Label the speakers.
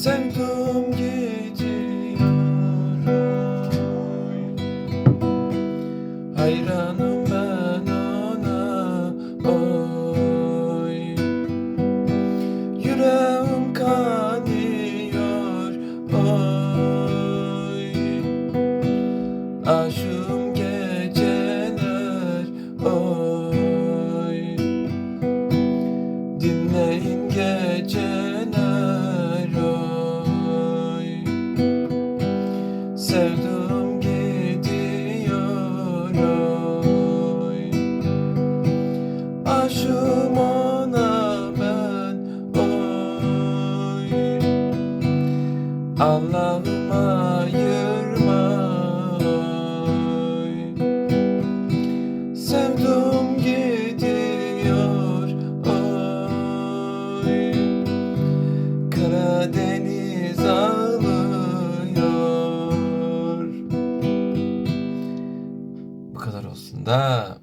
Speaker 1: Sevdum gidiyor. Hayranım ben ona oy. Yüreğim kanıyor oy. Aşığım geceler oy. Dinleyin geceler Aşığım ona ben oy Allah'ım ayırma oy Sevdum gidiyor oy Karadeniz ağlıyor. Bu kadar olsun da